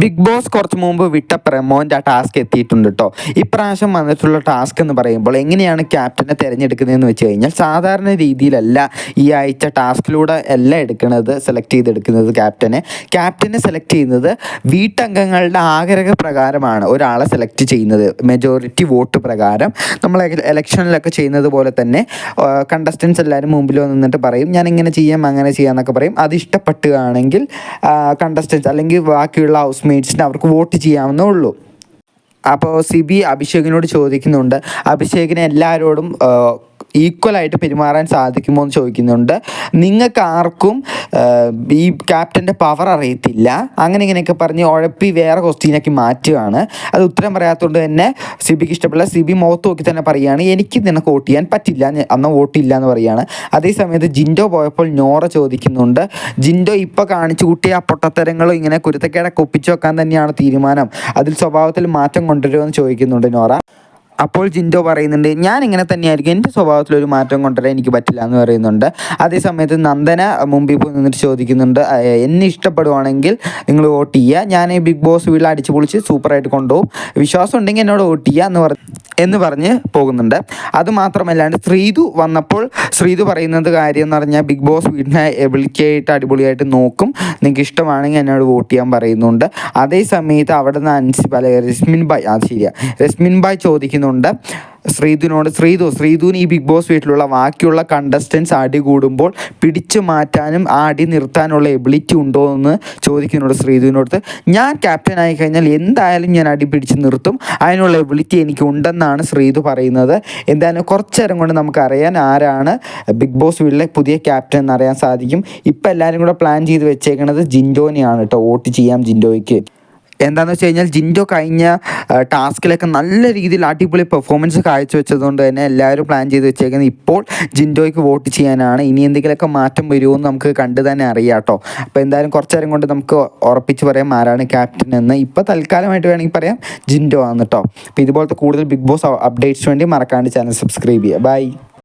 Big boss കുറച്ച് മുമ്പ് വിട്ട പ്രമോന്റെ ആ ടാസ്ക് എത്തിയിട്ടുണ്ട് കേട്ടോ ഇപ്രാവശ്യം വന്നിട്ടുള്ള ടാസ്ക് എന്ന് പറയുമ്പോൾ എങ്ങനെയാണ് ക്യാപ്റ്റനെ തിരഞ്ഞെടുക്കുന്നതെന്ന് വെച്ച് കഴിഞ്ഞാൽ സാധാരണ രീതിയിലല്ല ഈ ആഴ്ച ടാസ്കിലൂടെ എല്ലാം എടുക്കുന്നത് സെലക്ട് ചെയ്തെടുക്കുന്നത് ക്യാപ്റ്റനെ. ക്യാപ്റ്റനെ സെലക്ട് ചെയ്യുന്നത് വീട്ടംഗങ്ങളുടെ ആഗ്രഹ പ്രകാരമാണ് ഒരാളെ സെലക്ട് ചെയ്യുന്നത്. മെജോറിറ്റി വോട്ട് പ്രകാരം നമ്മൾ ഇലക്ഷനിലൊക്കെ ചെയ്യുന്നത് പോലെ തന്നെ കണ്ടസ്റ്റൻസ് എല്ലാവരും മുമ്പിൽ വന്നിട്ട് പറയും ഞാൻ ഇങ്ങനെ ചെയ്യാം അങ്ങനെ ചെയ്യാം എന്നൊക്കെ പറയും. അത് ഇഷ്ടപ്പെട്ടുകയാണെങ്കിൽ കണ്ടസ്റ്റൻസ് അല്ലെങ്കിൽ ബാക്കിയുള്ള ഹൗസ് മേറ്റ്സിന് അവർക്ക് വോട്ട് ചെയ്യാവുന്നേ ഉള്ളൂ. അപ്പോൾ സിബി അഭിഷേകിനോട് ചോദിക്കുന്നുണ്ട്. അഭിഷേകിനെ എല്ലാവരോടും ഈക്വലായിട്ട് പെരുമാറാൻ സാധിക്കുമോ എന്ന് ചോദിക്കുന്നുണ്ട്. നിങ്ങൾക്ക് ആർക്കും ഈ ക്യാപ്റ്റന്റെ പവർ അറിയത്തില്ല. അങ്ങനെ ഇങ്ങനെയൊക്കെ പറഞ്ഞ് ഉഴപ്പി വേറെ ക്വസ്റ്റ്യനാക്കി മാറ്റുകയാണ്. അത് ഉത്തരം പറയാത്തതുകൊണ്ട് തന്നെ സിബിക്ക് ഇഷ്ടപ്പെടില്ല. സിബി മുഖത്ത് നോക്കി തന്നെ പറയുകയാണ് എനിക്ക് നിനക്ക് വോട്ട് ചെയ്യാൻ പറ്റില്ല. അന്ന് വോട്ടില്ല എന്ന് പറയുകയാണ്. അതേസമയത്ത് ജിൻഡോ പോയപ്പോൾ നോറ ചോദിക്കുന്നുണ്ട് ജിൻഡോ ഇപ്പോൾ കാണിച്ചു കൂട്ടിയ പൊട്ടത്തരങ്ങളും ഇങ്ങനെ കുരുത്തക്കേടൊക്കെ ഒപ്പിച്ചു വെക്കാൻ തന്നെയാണ് തീരുമാനം. അതിൽ സ്വഭാവത്തിൽ മാറ്റം കൊണ്ടുവരുമെന്ന് ചോദിക്കുന്നുണ്ട് നോറ. അപ്പോൾ ജിൻഡോ പറയുന്നുണ്ട് ഞാൻ ഇങ്ങനെ തന്നെയായിരിക്കും. എന്റെ സ്വഭാവത്തിലൊരു മാറ്റം കൊണ്ടുവരാൻ എനിക്ക് പറ്റില്ല എന്ന് പറയുന്നുണ്ട്. അതേസമയത്ത് നന്ദന മുമ്പിൽ പോയി നിന്നിട്ട് ചോദിക്കുന്നുണ്ട് എന്നെ ഇഷ്ടപ്പെടുവാണെങ്കിൽ നിങ്ങൾ വോട്ട് ചെയ്യുക. ഞാൻ ഈ ബിഗ് ബോസ് വീട്ടിൽ അടിച്ചു പൊളിച്ച് സൂപ്പറായിട്ട് കൊണ്ടുപോകും. വിശ്വാസം ഉണ്ടെങ്കിൽ എന്നോട് വോട്ട് ചെയ്യുക എന്ന് പറഞ്ഞു എന്ന് പറഞ്ഞ് പോകുന്നുണ്ട്. അത് മാത്രമല്ലാണ്ട് ശ്രീതു വന്നപ്പോൾ ശ്രീതു പറയുന്നത് കാര്യം എന്ന് പറഞ്ഞാൽ ബിഗ് ബോസ് വീടിനെ എബിളിക്കായിട്ട് അടിപൊളിയായിട്ട് നോക്കും. നിങ്ങൾക്ക് ഇഷ്ടമാണെങ്കിൽ എന്നോട് വോട്ട് ചെയ്യാൻ പറയുന്നുണ്ട്. അതേ സമയത്ത് അവിടെ നിന്ന് അൻസി പല രശ്മിൻ ബായ് ആ ശരിയാ. രശ്മിൻ ബായ് ചോദിക്കുന്നുണ്ട്. ശ്രീധുവിനോട് ശ്രീധു ശ്രീധുവിന് ഈ ബിഗ് ബോസ് വീട്ടിലുള്ള ബാക്കിയുള്ള കണ്ടസ്റ്റൻസ് അടി കൂടുമ്പോൾ പിടിച്ചു മാറ്റാനും ആ അടി നിർത്താനുള്ള എബിലിറ്റി ഉണ്ടോ എന്ന് ചോദിക്കുന്നുണ്ട് ശ്രീധുവിനോട് ഞാൻ ക്യാപ്റ്റൻ ആയി കഴിഞ്ഞാൽ എന്തായാലും ഞാൻ അടി പിടിച്ച് നിർത്തും. അതിനുള്ള എബിലിറ്റി എനിക്ക് ഉണ്ടെന്നാണ് ശ്രീധു പറയുന്നത്. എന്തായാലും കുറച്ചേരം കൊണ്ട് നമുക്കറിയാൻ ആരാണ് ബിഗ് ബോസ് വീട്ടിലെ പുതിയ ക്യാപ്റ്റൻ എന്നറിയാൻ സാധിക്കും. ഇപ്പം എല്ലാവരും കൂടെ പ്ലാൻ ചെയ്ത് വെച്ചേക്കുന്നത് ജിൻഡോനെയാണ് കേട്ടോ. വോട്ട് ചെയ്യാം ജിൻഡോയ്ക്ക്. എന്താണെന്ന് വെച്ച് കഴിഞ്ഞാൽ ജിൻഡോ കഴിഞ്ഞ ടാസ്കിലൊക്കെ നല്ല രീതിയിൽ അടിപൊളി പെർഫോമൻസ് കാഴ്ചവെച്ചതുകൊണ്ട് തന്നെ എല്ലാവരും പ്ലാൻ ചെയ്ത് വെച്ചേക്കുന്നത് ഇപ്പോൾ ജിൻഡോയ്ക്ക് വോട്ട് ചെയ്യാനാണ്. ഇനി എന്തെങ്കിലുമൊക്കെ മാറ്റം വരുമോ എന്ന് നമുക്ക് കണ്ടു തന്നെ അറിയാം കേട്ടോ. അപ്പോൾ എന്തായാലും കുറച്ചു നേരം കൊണ്ട് നമുക്ക് ഉറപ്പിച്ച് പറയാം ആരാണ് ക്യാപ്റ്റൻ എന്ന്. ഇപ്പോൾ തൽക്കാലമായിട്ട് വേണമെങ്കിൽ പറയാം ജിൻഡോ ആണ് കേട്ടോ. അപ്പോൾ ഇതുപോലത്തെ കൂടുതൽ ബിഗ് ബോസ് അപ്ഡേറ്റ്സ് വേണ്ടി മറക്കാണ്ട് ചാനൽ സബ്സ്ക്രൈബ് ചെയ്യുക. ബൈ